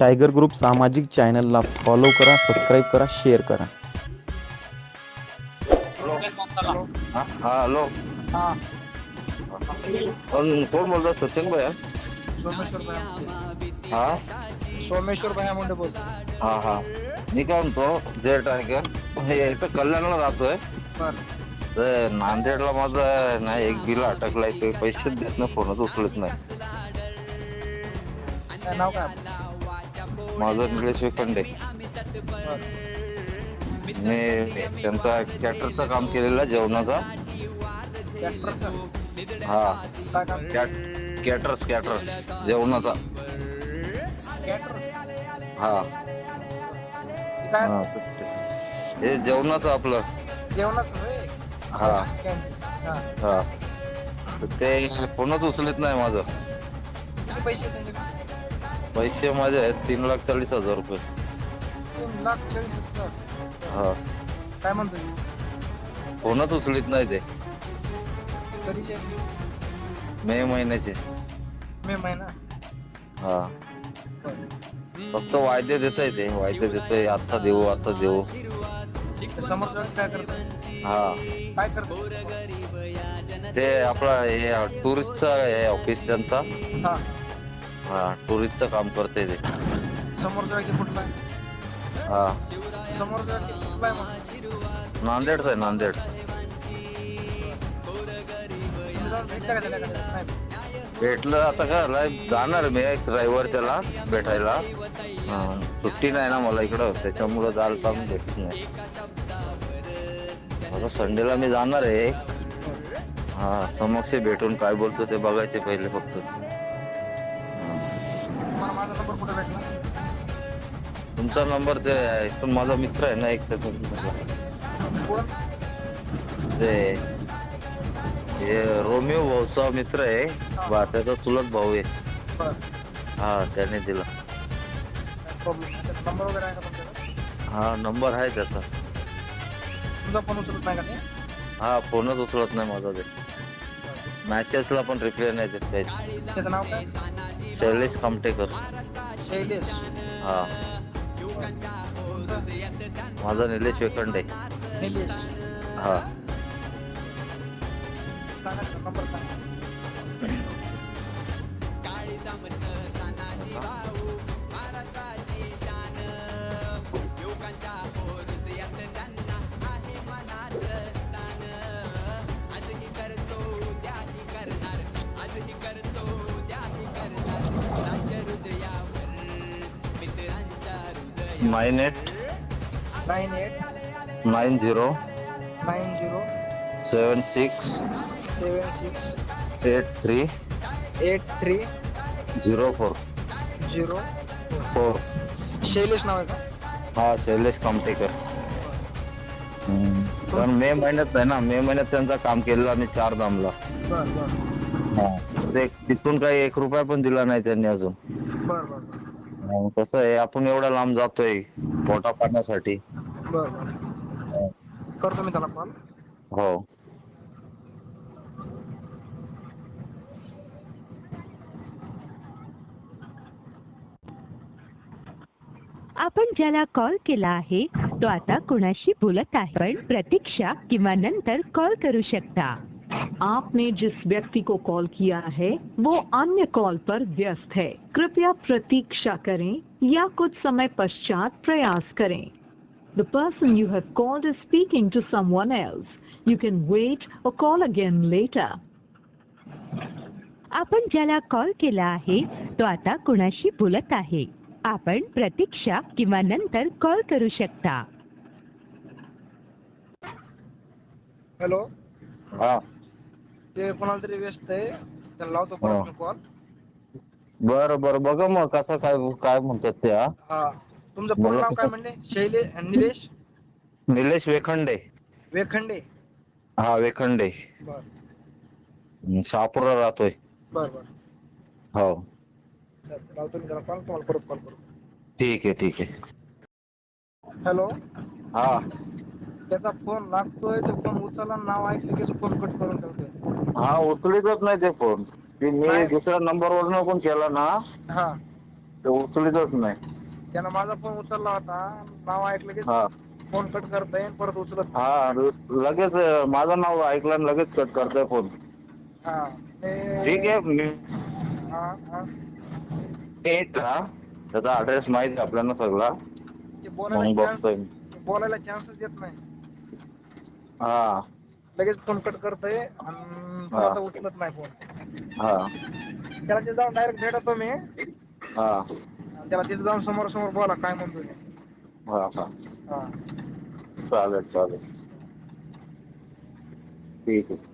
Tiger group सामाजिक चॅनलला follow करा सबस्क्राईब करा शेअर करा. हा हा हॅलो. हा कोण बोलतो सचिन भाई सोमेश्वर भाया. हा? सोमेश्वर भाया मुंडे बोलतो. हा हा. मी काय म्हणतो जे टायगर हे इथं कल्याणला राहतोय. तर नांदेडला माझं नाही एक बिल अटकलाय ते पैसे देत नाही फोनच उचलत नाही. नाव काय? आपलं? माझं निलेश विखंडे बर मी त्यांचा कॅटरचं काम केलेलं जेवणाचा. हा. कॅट कॅटर्स कॅटर्स जेवणाचा. हा. हा. हे जेवणाचं आपलं. जेवणाचं होय? हा. कॅन्टीन हा. हा. तर ते फोनच उचलत नाही माझं. किती पैसे पैसे माझे आहेत तीन लाख चाळीस हजार रुपये. तीन लाख चाळीस हजार? हा. काय म्हणतो तू? फोनच उचलीत नाही ते. कधीचे मे महिन्याचे. मे महिना? हा. फक्त वायदे देत आहे ते वायदे देतोय आता देऊ आता देऊ. काय हा. काय करतात ते आपला हे टुरिस्टचा हे ऑफिस त्यांचा. हा. हा टुरिस्टचं काम करते ते. समोरचा व्यक्ती कुठला? आहे हा समोरचा व्यक्ती कुठला आहे मग नांदेडचा आहे नांदेड. तुम्ही जाऊन भेटला का त्याला का नाही. भेटलं आता काय झालंय जाणार मी एक ड्रायव्हर त्याला भेटायला. हा, सुट्टी नाही ना मला इकडं त्याच्यामुळं जायला काम भेटत नाही. आता संडेला मी जाणार आहे. हा समक्ष भेटून काय बोलतो ते बघायचे पहिले फक्त. नंबर कुठे भेटला? तुमचा नंबर ते इथून माझा मित्र आहे ना एक त्याचा कोण? ते हे रोमिओ भाऊचा मित्र आहे. बा त्याचा चुलत भाऊ आहे. बर. हा त्याने दिला. प्रॉब्लेम त्याचा नंबर वगैरे आहे का तुमच्याकडे? हा नंबर आहे त्याचा. तुमचा फोन उचलत नाही का ते? हा फोनच उचलत नाही माझा ते. मॅसेजला पण रिप्लाय नाही देत काही. त्याचं नाव काय? शैलेश कामटेकर. शैलेश हा तुमचं माझा निलेश वेखंडे निलेश हा सांगा त्याचा नंबर सांगा nine eight nine eight nine zero nine zero seven six seven six eight three eight three zero four zero four. Shailesh नाव आहे का? हा शैलेश कामटेकर हम्म. पण मे महिन्यात आहे ना मे महिन्यात त्यांचा काम केलेलं आम्ही चार दामला बर बर. हा. ते तिथून काही एक रुपया पण दिला नाही त्यांनी अजून. बर बर. कसं आहे आपण एवढ्या लांब जातोय पोटा पाण्यासाठी बर बर. करतो मी त्याला कॉल हो. आपण ज्याला कॉल केला आहे तो आता कुणाशी बोलत आहे पण प्रतीक्षा किंवा नंतर कॉल करू शकता. आपने जिस व्यक्ति को कॉल किया है वो अन्य कॉल पर व्यस्त है। कृपया प्रतीक्षा करें या कुछ समय पश्चात प्रयास करें। The person you have called is speaking to someone else you can wait or call again later आपण ज्याला कॉल केला आहे तो आता कुणाशी बोलत आहे? आपण प्रतीक्षा किंवा नंतर कॉल करू शकता. हॅलो हा. ते कोणाला तरी व्यस्त आहे त्याला लावतो. परत कॉल बर बर बघा मग कसं काय काय म्हणतात ते हा. हा तुमचं पूर्ण नाव काय म्हणले? शैले निलेश? निलेश वेखंडे. वेखंडे. हा वेखंडे. बर. शहापूरला राहतोय. बर बर. हो. चालतंय. लावतो मी त्याला कॉल तुम्हाला परत कॉल करू. ठीक आहे ठीक आहे. हॅलो? हा. त्याचा फोन लागतोय ते फोन उचलला नाव ऐकलं की फोन कट करून ठेवतोय हा उचलीतच नाही ते फोन ते मी नाही. दुसऱ्या नंबरवरनं पण केला ना हा. ते उचलीतच नाही. त्यानं माझा फोन उचलला होता. नाव ऐकलं की हा. फोन कट करता येईल परत उचलत हा ल- लगेच अं, माझं नाव ऐकलं आणि लगेच कट करतोय फोन हा. ते- ठीक आहे मी हा हा. त्याचा ऍड्रेस माहिती आहे आपल्याला सगळा. ते मग बोलायला चान्स बघतोय मी. बोलायला चान्सच देत नाही. हा. लगेच फोन कट करतोय आणि हा. उचलत नाही फोन हा. त्याला तिथे जाऊन डायरेक्ट भेटतो मी. हा. आणि त्याला तिथे जाऊन समोर समोर बोला काय म्हणतो ते हा हा. हा. चालेल चालेल. ठीक आहे.